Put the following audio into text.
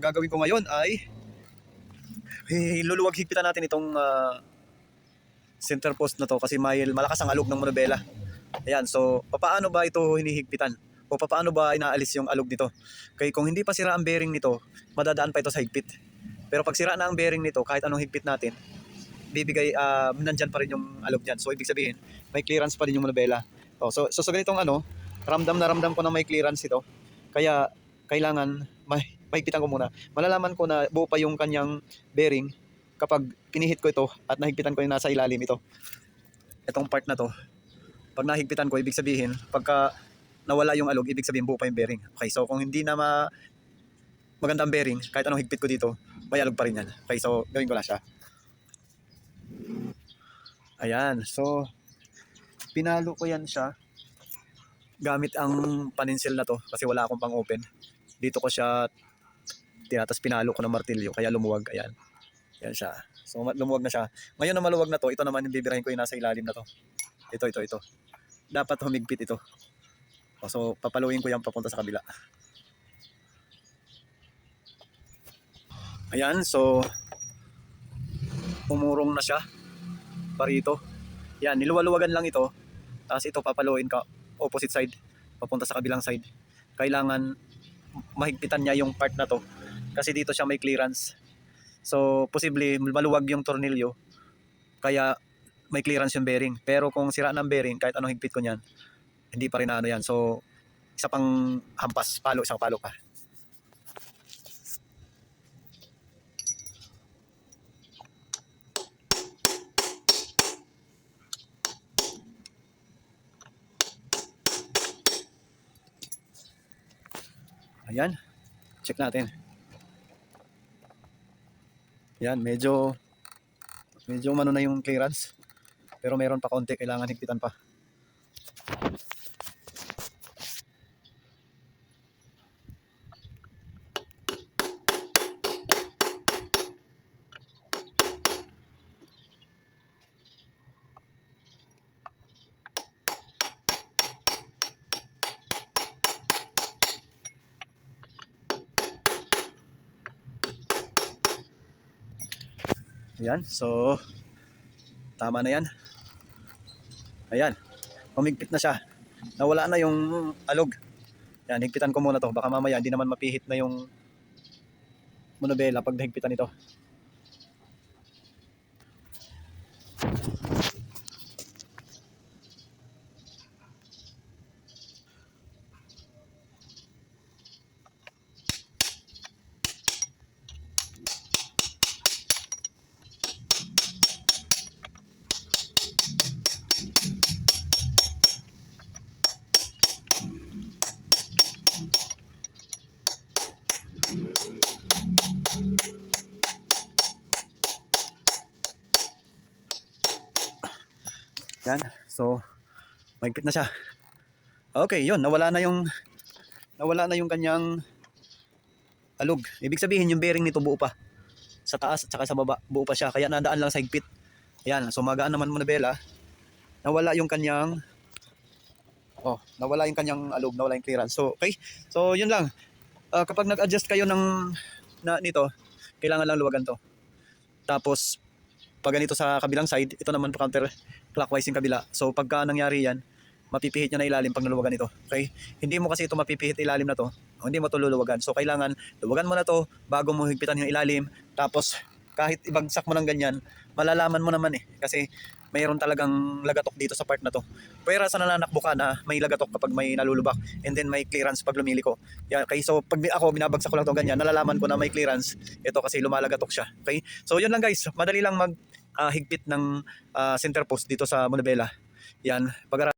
gagawin ko ngayon ay eh, luluwag higpitan natin itong ah, center post na to kasi may malakas ang alog ng monobela. Ayan, so papaano ba ito hinihigpitan? O papaano ba inaalis yung alog nito? Kaya kung hindi pa sira ang bearing nito, madadaan pa ito sa higpit. Pero pag sira na ang bearing nito, kahit anong higpit natin, bibigay, ah, nandyan pa rin yung alog dyan. So ibig sabihin, may clearance pa rin yung monobela. Oh, so, so sa ganitong ano, ramdam na ramdam ko na may clearance ito. Kaya kailangan may mahigpitan ko muna. Malalaman ko na buo pa yung kanyang bearing kapag pinihit ko ito at nahigpitan ko yung nasa ilalim ito. Itong part na to. Pag nahigpitan ko, ibig sabihin, pagka nawala yung alog, ibig sabihin buo pa yung bearing. Okay, so kung hindi na ma magandang bearing, kahit anong higpit ko dito, may alog pa rin yan. Okay, so gawin ko lang siya. Ayan, so pinalo ko yan siya gamit ang paninsil na to kasi wala akong pang open. Dito ko siya tinatas pinalo ko ng martilyo kaya lumuwag. Ayan. Yan siya. So lumuwag na siya. Ngayon na maluwag na to, ito naman yung bibirahin ko yung nasa ilalim na to. Ito, ito, ito. Dapat humigpit ito. So papaluin ko yan papunta sa kabila. Ayan, so umurong na siya. Parito. Yan, niluwaluwagan lang ito. Tapos ito papaluin ka opposite side papunta sa kabilang side. Kailangan mahigpitan niya yung part na to kasi dito siya may clearance. So, posible maluwag yung tornilyo kaya may clearance yung bearing. Pero kung sira ng bearing, kahit anong higpit ko niyan, hindi pa rin ano yan. So, isa pang hampas, palo, isang palo pa. Ayan. Check natin. Yan, medyo medyo ano na yung clearance. Pero meron pa konti, kailangan higpitan pa. Ayan, so tama na yan. Ayan, humigpit na siya. Nawala na yung alog. Yan, higpitan ko muna to. Baka mamaya hindi naman mapihit na yung monobela pag nahigpitan ito. Yan, so mahigpit na siya. Okay, yun, nawala na yung nawala na yung kanyang alog. Ibig sabihin yung bearing nito buo pa. Sa taas at saka sa baba, buo pa siya. Kaya nadaan lang sa higpit. Ayan, so magaan naman muna bela. Nawala yung kanyang Oh, nawala yung kanyang alog, nawala yung clearance. So, okay. So, yun lang. Ah, kapag nag-adjust kayo ng na nito, kailangan lang luwagan to. Tapos pag ganito sa kabilang side, ito naman counter clockwise yung kabila. So pagka nangyari yan, mapipihit niya na ilalim pag naluwagan ito. Okay? Hindi mo kasi ito mapipihit ilalim na to. Hindi mo to luluwagan. So kailangan luwagan mo na to bago mo higpitan yung ilalim. Tapos kahit ibagsak mo ng ganyan, malalaman mo naman eh. Kasi mayroon talagang lagatok dito sa part na to. Pwera sa nananakbo ka na may lagatok kapag may nalulubak and then may clearance pag lumiliko. Yeah, okay, so pag ako binabagsak ko lang to ganyan, nalalaman ko na may clearance. Ito kasi lumalagatok siya. Okay? So yun lang guys, madali lang mag ah, higpit ng ah, center post dito sa Monobela. Yan, pag